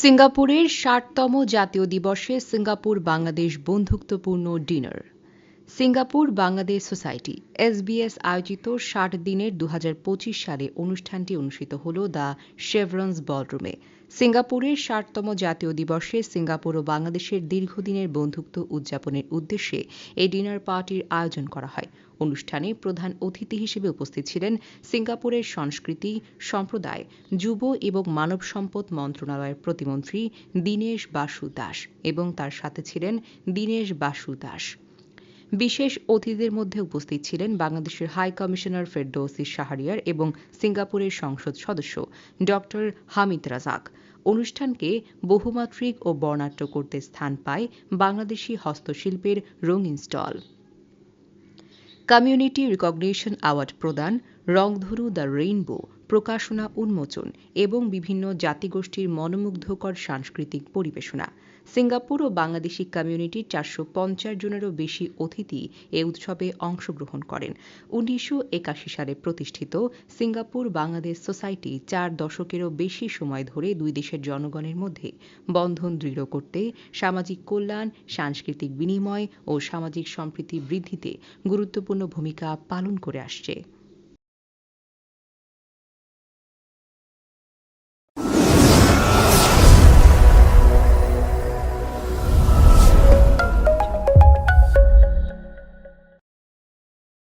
সিঙ্গাপুরের ষাটতম জাতীয় দিবসে সিঙ্গাপুর বাংলাদেশ বন্ধুত্বপূর্ণ dinner. Singapore Bangladesh society, SBS আয়োজিত ষাট দিনের দু হাজার পঁচিশ সালে অনুষ্ঠানটি অনুষ্ঠিত হল দ্য শেভরন্স বলরুমে। সিঙ্গাপুরের ষাটতম জাতীয় দিবসে সিঙ্গাপুর ও বাংলাদেশের দীর্ঘদিনের বন্ধুত্ব উদযাপনের উদ্দেশ্যে এই ডিনার পার্টির আয়োজন করা হয়। অনুষ্ঠানে প্রধান অতিথি হিসেবে উপস্থিত ছিলেন সিঙ্গাপুরের সংস্কৃতি, সম্প্রদায়, যুব এবং মানব সম্পদ মন্ত্রণালয়ের প্রতিমন্ত্রী দীনেশ বাসু দাস এবং তার সাথে ছিলেন দীনেশ বাসু দাস। বিশেষ অতিথিদের মধ্যে উপস্থিত ছিলেন বাংলাদেশের হাই কমিশনার ফেরদৌসি শাহরিয়ার এবং সিঙ্গাপুরের সংসদ সদস্য ড হামিদ রাজাক। অনুষ্ঠানকে বহুমাত্রিক ও বর্ণাঢ্য করতে স্থান পায় বাংলাদেশি হস্তশিল্পের রঙিন স্টল। কমিউনিটি রিকগনিশন অ্যাওয়ার্ড প্রদান রংধরু দ্য রেইনবো প্রকাশনা, উন্মোচন এবং বিভিন্ন জাতিগোষ্ঠীর মনোমুগ্ধকর সাংস্কৃতিক পরিবেশনা। সিঙ্গাপুর ও বাংলাদেশি কমিউনিটির চারশো পঞ্চাশ জনেরও বেশি অতিথি এ উৎসবে অংশগ্রহণ করেন। উনিশশো একাশি সালে প্রতিষ্ঠিত সিঙ্গাপুর বাংলাদেশ সোসাইটি চার দশকেরও বেশি সময় ধরে দুই দেশের জনগণের মধ্যে বন্ধন দৃঢ় করতে, সামাজিক কল্যাণ, সাংস্কৃতিক বিনিময় ও সামাজিক সম্প্রীতি বৃদ্ধিতে গুরুত্বপূর্ণ ভূমিকা পালন করে আসছে।